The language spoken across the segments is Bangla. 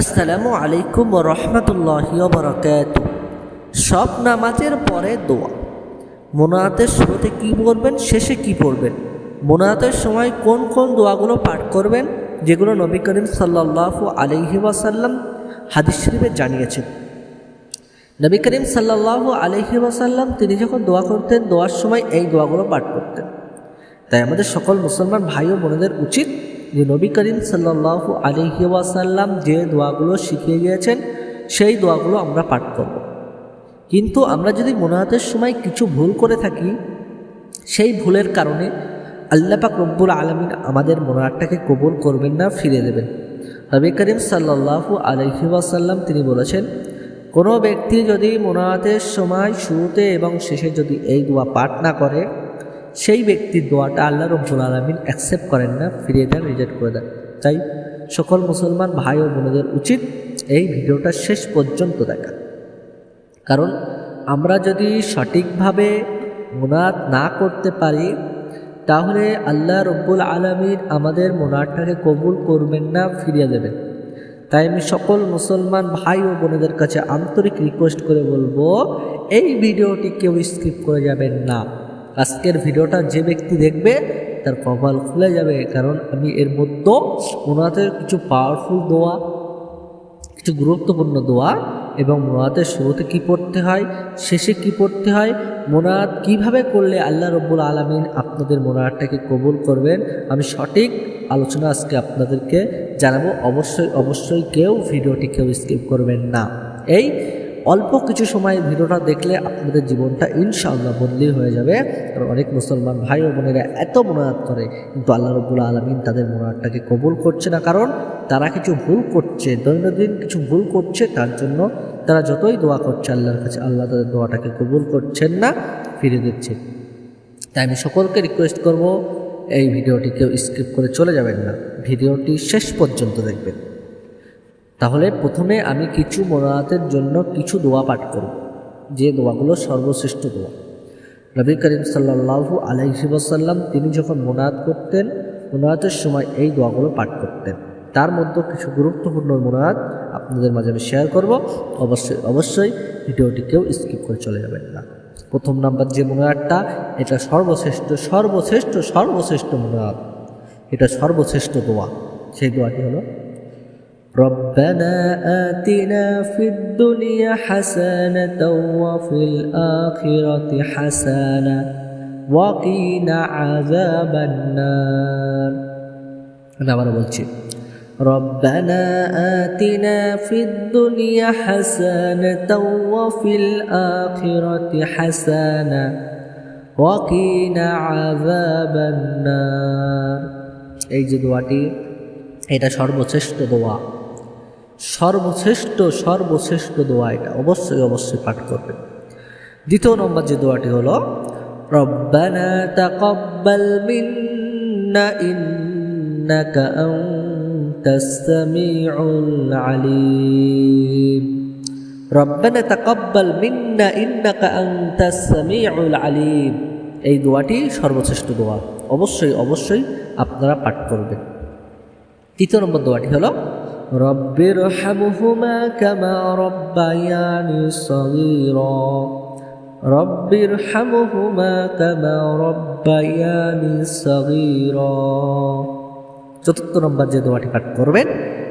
আসসালামু আলাইকুম রহমতুল্লাহ বরকাত। সব নামাজের পরে দোয়া। মোনাতের শুরুতে কি পড়বেন, শেষে কি পড়বেন? মোনাতের সময় কোন কোন দোয়াগুলো পাঠ করবেন, যেগুলো নবী করিম সাল্লাহ আলহি ওয়াসাল্লাম হাদিস শরীফে জানিয়েছেন। নবী করিম সাল্লাহ আলহি ওয়াসাল্লাম তিনি যখন দোয়া করতেন, দোয়ার সময় এই দোয়াগুলো পাঠ করতেন। তাই আমাদের সকল মুসলমান ভাই ও বোনদের উচিত যে নবী করিম সাল্লাহ আলহি ওয়াসাল্লাম যে দোয়াগুলো শিখিয়ে গিয়েছেন, সেই দোয়াগুলো আমরা পাঠ করব। কিন্তু আমরা যদি মোনাহাতের সময় কিছু ভুল করে থাকি, সেই ভুলের কারণে আল্লাহ পাক রব্বুল আলমিন আমাদের মোনাহাতটাকে কবুল করবেন না ফিরে দেবেন। নবী করিম সাল্লাহু আলহি ওয়াসাল্লাম তিনি বলেছেন, কোনো ব্যক্তি যদি মোনাহাতের সময় শুরুতে এবং শেষে যদি এই দোয়া পাঠ না করে সেই ব্যক্তির দোয়াটা আল্লাহ রব্বুল আলমিন অ্যাকসেপ্ট করেন না, ফিরিয়ে দেন রিজেক্ট করে দেন। তাই সকল মুসলমান ভাই ও বোনেদের উচিত এই ভিডিওটা শেষ পর্যন্ত দেখা। কারণ আমরা যদি সঠিকভাবে মোনাদ না করতে পারি, তাহলে আল্লাহ রব্বুল আলমিন আমাদের মোনাতটাকে কবুল করবেন না, ফিরিয়ে দেবেন। তাই আমি সকল মুসলমান ভাই ও বোনেদের কাছে আন্তরিক রিকোয়েস্ট করে বলব, এই ভিডিওটি কেউ স্কিপ করে যাবেন না। আজকের ভিডিওটা যে ব্যক্তি দেখবে, তার কপাল খুলে যাবে, কারণ আমি এর মধ্যে ওনাদের কিছু পাওয়ারফুল দোয়া, কিছু গুরুত্বপূর্ণ দোয়া এবং মোনাতের শুরুতে কি পড়তে হয়, শেষে কি পড়তে হয় মোনাত কীভাবে করলে আল্লাহ রব্বুল আলমিন আপনাদের মোনাতটাকে কবুল করবেন, আমি সঠিক আলোচনা আজকে আপনাদেরকে জানাব। অবশ্যই অবশ্যই কেউ ভিডিওটি কেউ স্কিপ করবেন না। এই অল্প কিছু সময় ভিডিওটা দেখলে আপনাদের জীবনটা ইনশাআল্লাহ বদলি হয়ে যাবে। কারণ অনেক মুসলমান ভাই ও বোনেরা এত মনোয়াত করে, কিন্তু আল্লাহ রব্বুল আলমিন তাদের মোনাজাতটাকে কবুল করছে না। কারণ তারা কিছু ভুল করছে, দৈনন্দিন কিছু ভুল করছে, তার জন্য তারা যতই দোয়া করছে, আল্লাহর কাছে আল্লাহ তাদের দোয়াটাকে কবুল করছেন না ফিরে দিচ্ছে। তাই আমি সকলকে রিকোয়েস্ট করব, এই ভিডিওটি কেউ স্কিপ করে চলে যাবেন না। ভিডিওটি শেষ পর্যন্ত দেখবেন। তাহলে প্রথমে আমি কিছু মোনাতের জন্য কিছু দোয়া পাঠ করব। যে দোয়াগুলো সর্বশ্রেষ্ঠ দোয়া। নবী করিম সাল্লাহু আলাইহি ওয়াসাল্লাম তিনি যখন মোনাত করতেন মোনাতের সময় এই দোয়াগুলো পাঠ করতেন। তার মধ্যে কিছু গুরুত্বপূর্ণ মোনাত আপনাদের মাঝে আমি শেয়ার করব। অবশ্যই অবশ্যই ভিডিওটি কেউ স্কিপ করে চলে যাবেন না। প্রথম নাম্বার যে মোনাতটা এটা সর্বশ্রেষ্ঠ সর্বশ্রেষ্ঠ সর্বশ্রেষ্ঠ মোনাত এটা সর্বশ্রেষ্ঠ দোয়া। সেই দোয়াটি হলো ربنا آتنا في الدنيا حسنة وفي الآخرة حسنة وقنا عذاب النار أنا مرة بلشي ربنا آتنا في الدنيا حسنة وفي الآخرة حسنة وقنا عذاب النار এই যে দোয়াটি এটা সর্বশ্রেষ্ঠ দোয়া সর্বশ্রেষ্ঠ সর্বশ্রেষ্ঠ দোয়া এটা। অবশ্যই অবশ্যই পাঠ করবেন দ্বিতীয় নম্বর যে দোয়াটি হলো এই দোয়াটি সর্বশ্রেষ্ঠ দোয়া। অবশ্যই অবশ্যই আপনারা পাঠ করবেন। তৃতীয় নম্বর দোয়াটি হলো রব্বির হামহুমা কামা রব্বায়ানি সগীরা। রব্বির হামহুমা কামা রব্বায়ানি সগীরা। চতুর্থ নম্বর যে দোয়াটি পাঠ করবেন,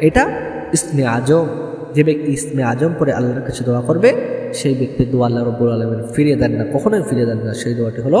এটা ইসমে আজম। যে ব্যক্তি ইসমে আজম পরে আল্লাহর কাছে দোয়া করবে, সেই ব্যক্তির দোয়া আল্লাহ রব্বুল আলমিন ফিরিয়ে দেন না, কখনোই ফিরিয়ে দেন না। সেই দোয়াটি হলো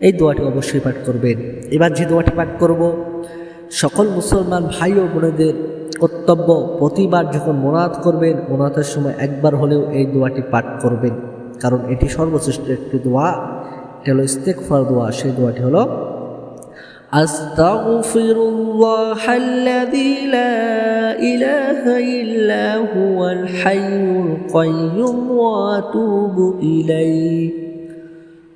এই দোয়াটি অবশ্যই পাঠ করবেন এবার যে দোয়াটি পাঠ করব সকল মুসলমান ভাই ও বোনেদের কর্তব্য প্রতিবার যখন মোনাত করবেন মোনাতের সময় একবার হলেও এই দোয়াটি পাঠ করবেন কারণ এটি সর্বশ্রেষ্ঠ একটি দোয়া এটা হলো ইস্তেকফার দোয়া সেই দোয়াটি হলো أستغفر الله الذي لا إله إلا هو الحي القيوم وأتوب إليه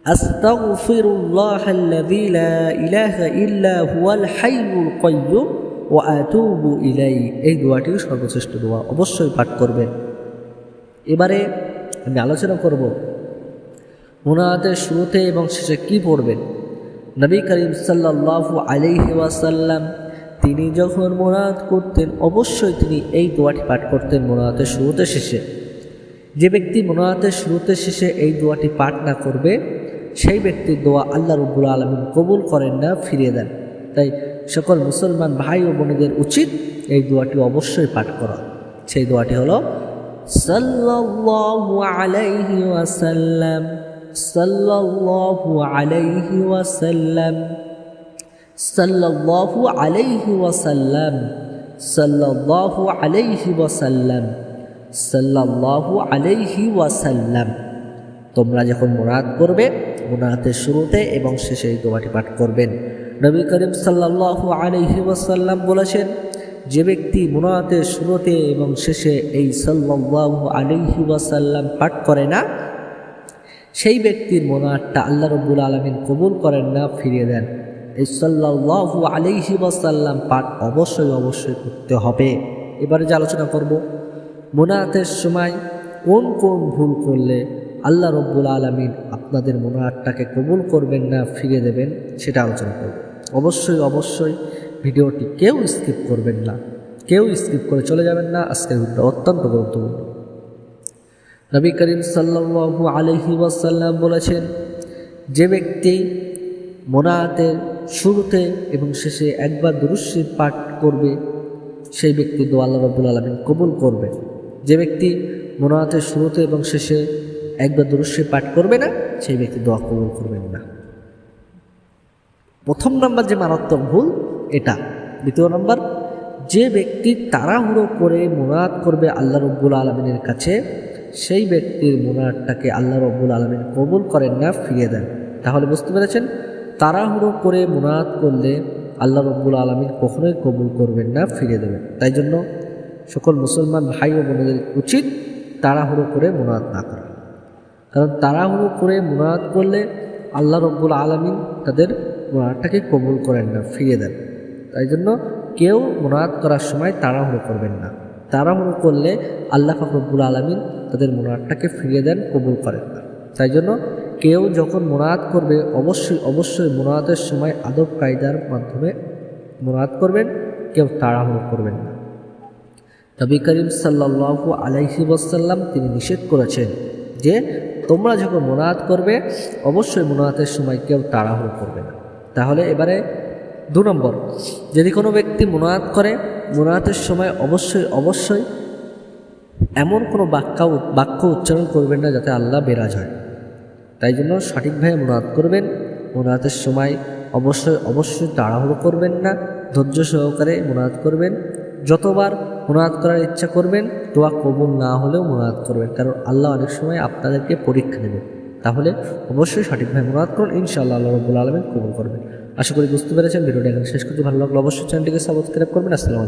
أستغفر الله الذي لا إله إلا هو الحي القيوم وأتوب إليه এই দোয়াটি সর্বশ্রেষ্ঠ দোয়া অবশ্যই পাঠ করবেন এবারে আমি আলোচনা করব মোনাজাতের শুরুতে এবং শেষে কি পড়বেন নবী করিম সাল্লাল্লাহু আলাইহি ওয়াসাল্লাম তিনি যখন মোনাজাত করতেন অবশ্যই তিনি এই দোয়াটি পাঠ করতেন মোনাজাতের শুরুতে শেষে যে ব্যক্তি মোনাজাতের শুরুতে শেষে এই দোয়াটি পাঠ না করবে সেই ব্যক্তির দোয়া আল্লাহ রব্বুল আলমিন কবুল করেন না, ফিরিয়ে দেন। তাই সকল মুসলমান ভাই ও বোনেদের উচিত এই দোয়াটি অবশ্যই পাঠ করা। সেই দোয়াটি হলো ওয়াসাল্লাম ওয়াসাল্লাম ওয়াসাল্লাম তোমরা যখন মোনাত করবে মোনাতের শুরুতে এবং শেষে এই দোয়াটি পাঠ করবেন। নবী করিম সাল্লাল্লাহু আলাইহি ওয়াসাল্লাম বলেছেন, যে ব্যক্তি মোনাতের শুরুতে এবং শেষে এই সাল্লাল্লাহু আলাইহি ওয়াসাল্লাম পাঠ করে না, সেই ব্যক্তির মোনাতটা আল্লাহ রব্বুল আলমিন কবুল করেন না, ফিরিয়ে দেন। এই সাল্লাল্লাহু আলাইহি ওয়াসাল্লাম পাঠ অবশ্যই অবশ্যই করতে হবে। এবারে যে আলোচনা করব মোনাতের সময় কোন কোন ভুল করলে আল্লাহ রব্বুল আলমিন আপনাদের মোনাতটাকে কবুল করবেন না ফিরে দেবেন, সেটা আলোচনা করব। অবশ্যই অবশ্যই ভিডিওটি কেউ স্কিপ করবেন না। কেউ স্কিপ করে চলে যাবেন না। আজকের ভিডিওটা অত্যন্ত গুরুত্বপূর্ণ। নবী করিম সাল্লাল্লাহু আলহি ওয়াসাল্লাম বলেছেন, যে ব্যক্তি মোনাতের শুরুতে এবং শেষে একবার দুরুশ্রী পাঠ করবে, সেই ব্যক্তি দো আল্লাহ রব্বুল আলমিন কবুল করবে। যে ব্যক্তি মোনাতের শুরুতে এবং শেষে একবার দুরুশ্রী পাঠ করবে না সেই ব্যক্তি দোয়া কবুল করবেন না। প্রথম নাম্বার যে মারাত্মক ভুল, এটা। দ্বিতীয় নাম্বার, যে ব্যক্তি তাড়াহুড়ো করে মোনাত করবে আল্লাহ রব্বুল আলমিনের কাছে, সেই ব্যক্তির মোনাতটাকে আল্লাহ রব্বুল আলমিন কবুল করেন না, ফিরিয়ে দেন। তাহলে বুঝতে পেরেছেন? তাড়াহুড়ো করে মোনাদ করলে আল্লাহ রব্বুল আলমিন কখনোই কবুল করবেন না, ফিরিয়ে দেবেন। তাই জন্য সকল মুসলমান ভাই ও বোনদের উচিত তাড়াহুড়ো করে মোনাদ না করা। কারণ তাড়াহুড়ো করে মোনাত করলে আল্লাহ রব্বুল আলমিন তাদের মোনাতটাকে কবুল করেন না, ফিরিয়ে দেন। তাই জন্য কেউ মোনাত করার সময় তাড়াহুড়ো করবেন না। তাড়াহুড়ো করলে আল্লাহ ফাকরবুল আলমিন তাদের মোনাতটাকে ফিরিয়ে দেন, কবুল করেন না। তাই জন্য কেউ যখন মোনাত করবে, অবশ্যই অবশ্যই মোনাতের সময় আদব কায়দার মাধ্যমে মোনাত করবেন, কেউ তাড়াহুড়ো করবেন না। নবী করিম সাল্লাহু আলাইহি ওয়াসাল্লাম তিনি নিষেধ করেছেন যে তোমরা যখন মোনাত করবে, অবশ্যই মোনাতের সময় কেউ তাড়াহুড়ো করবে না। তাহলে এবারে দু নম্বর, যদি কোনো ব্যক্তি মোনাত করে মোনাতের সময় অবশ্যই অবশ্যই এমন কোনো বাক্য বাক্য উচ্চারণ করবেন না যাতে আল্লাহ বেরাজ হয়। তাই জন্য সঠিকভাবে মোনাত করবেন মোনাতের সময় অবশ্যই অবশ্যই তাড়াহুড়ো করবেন না, ধৈর্য সহকারে মোনাত করবেন। যতবার মোনাত করার ইচ্ছা করবেন, দোয়া কবুল না হলেও মোনাদ করবেন। কারণ আল্লাহ অনেক সময় আপনাদেরকে পরীক্ষা নেবেন। তাহলে অবশ্যই সঠিকভাবে মোনাদ করুন, ইনশাআল্লাহ আল্লাহ রবুল আলমিন কবুল করবেন। আশা করি বুঝতে পেরেছেন, ভিডিওটা এখানে শেষ করতে ভালো লাগল অবশ্যই চ্যানেলটিকে সাবস্ক্রাইব করবেন। আসসালামু